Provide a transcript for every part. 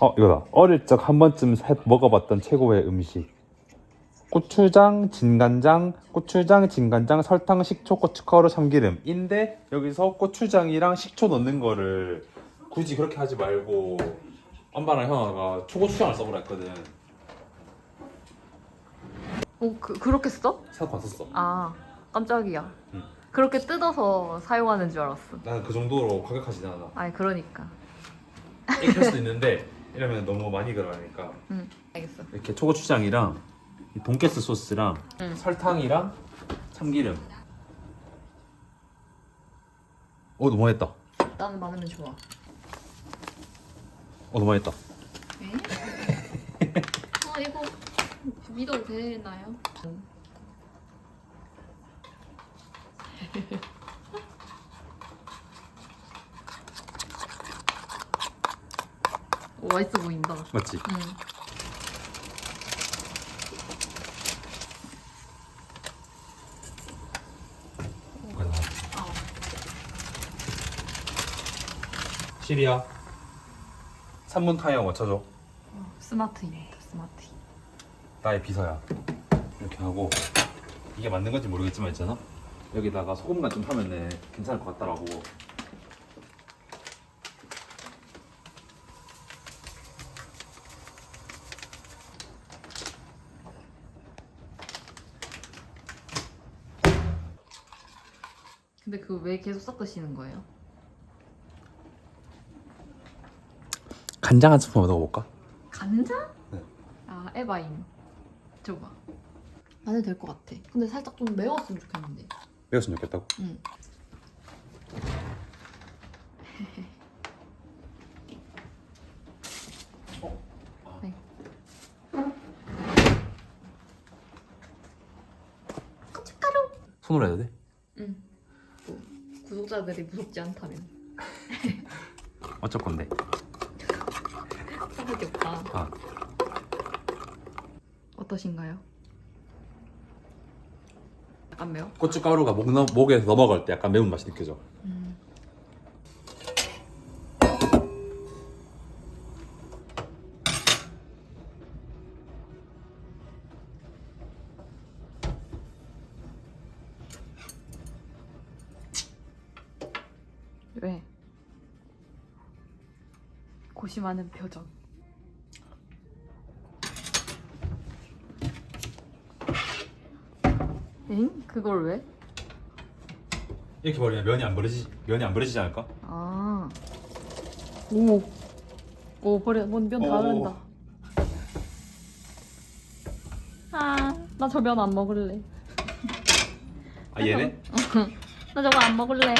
어 이거다. 어릴 적 한 번쯤 해 먹어봤던 최고의 음식. 고추장, 진간장, 고추장, 진간장, 설탕, 식초, 고춧가루, 참기름인데 여기서 고추장이랑 식초 넣는 거를 굳이 그렇게 하지 말고 엄마랑 형아가 초고추장을 써보라 했거든. 어, 그, 그렇게 써? 생각 안 썼어. 아, 깜짝이야. 응. 그렇게 뜯어서 사용하는 줄 알았어. 나는 그 정도로 과격하지 않아. 아니, 그러니까. 이럴 수도 있는데 이러면 너무 많이 들어가니까 응, 알겠어. 이렇게 초고추장이랑 이 돈가스 소스랑 응. 설탕이랑 참기름. 오 너무. 어 나는 많으면 좋아. 너무 맛있다. 에? 아, 이거 믿어도 되나요? 오, 맛있어 보인다. 맞지? 응. 어. 시리야. 3분 타이어 맞춰줘. 어, 스마트입니다. 스마트. 나의 비서야. 이렇게 하고 이게 맞는 건지 모르겠지만 있잖아. 여기다가 소금만 좀 하면은 괜찮을 것 같다라고. 근데 그거 왜 계속 섞으시는 거예요? 간장 한 스푼 얻어볼까? 간장? 네. 아 에바임. 줘봐. 안 해도 될 것 같아. 근데 살짝 좀 매웠으면 좋겠는데. 매웠으면 좋겠다고. 응. 네. 고춧가루. 손으로 해야 돼? 구독자들이 무섭지 않다면. 어쩔 건데? 써볼 게 없다. 아, 어떠신가요? 약간 매워? 고춧가루가 목 넘, 목에 넘어갈 때 약간 매운 맛이 느껴져. 음. 왜? 고심하는 표정. 엥? 그걸 왜? 이렇게 버리면 면이 안 버려지 면이 안 버려지지 않을까? 아. 오. 오, 버려. 면다 오. 흐른다. 아, 나 저 면 안 먹을래. 아 얘네? 나 저거 안 먹을래.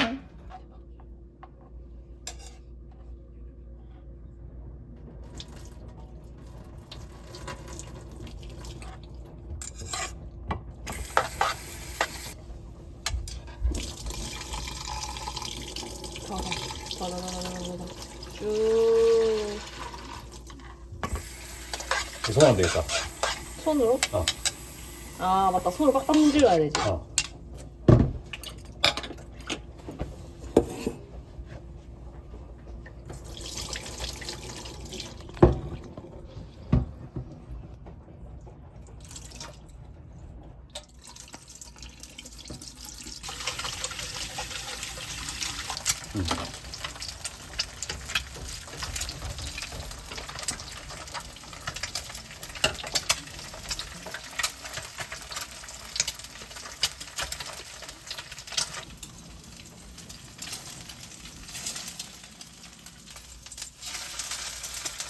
봐봐. 봐봐봐봐봐봐. 쭉. 손안 되겠다. 손으로? 어. 아, 맞다. 손으로 빡빡 문질러야 되지. 어.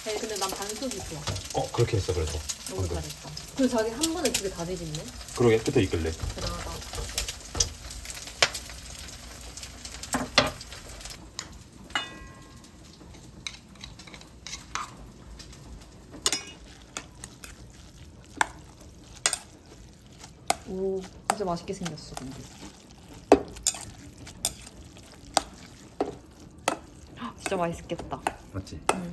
네, 근데 난 반숙이 좋아. 어 그렇게 했어 그래서. 너무 방금. 잘했다. 그리고 자기 한 번에 두 개 다 뒤집네. 그러게 끝에 있길래. 대단하다. 오, 진짜 맛있게 생겼어, 근데. 헉, 진짜 맛있겠다. 맞지? 응.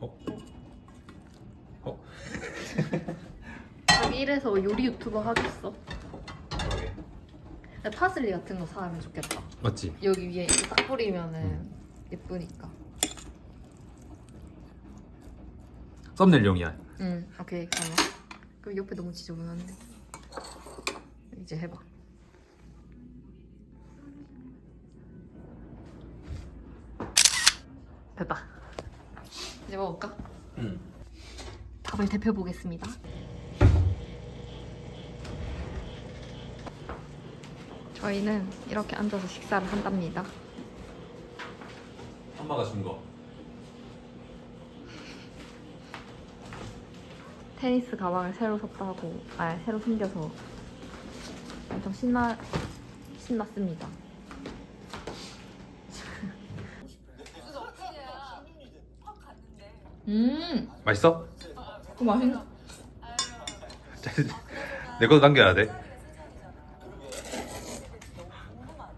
어? 어? 자기 이래서 요리 유튜버 하겠어. 그러게. 파슬리 같은 거 사면 좋겠다. 맞지? 여기 위에 이렇게 딱 뿌리면은 예쁘니까. 썸네일용이야. 응, 오케이 잠깐만. 그럼 옆에 너무 지저분한데. 이제 해봐. 됐다. 이제 먹을까? 응. 밥을 대표 보겠습니다. 저희는 이렇게 앉아서 식사를 한답니다. 엄마가 준 거. 테니스 가방을 새로 샀다고, 아 새로 숨겨서 엄청 신나 신났습니다. 음, 맛있어? 그 맛있나? 내 것도 남겨야 돼.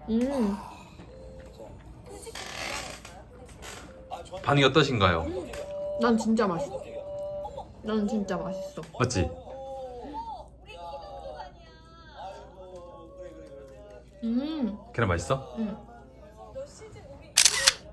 음, 반응이 어떠신가요? 난 진짜 맛있어. 난 진짜 맛있어. 맞지? 음, 계란 맛있어? 음.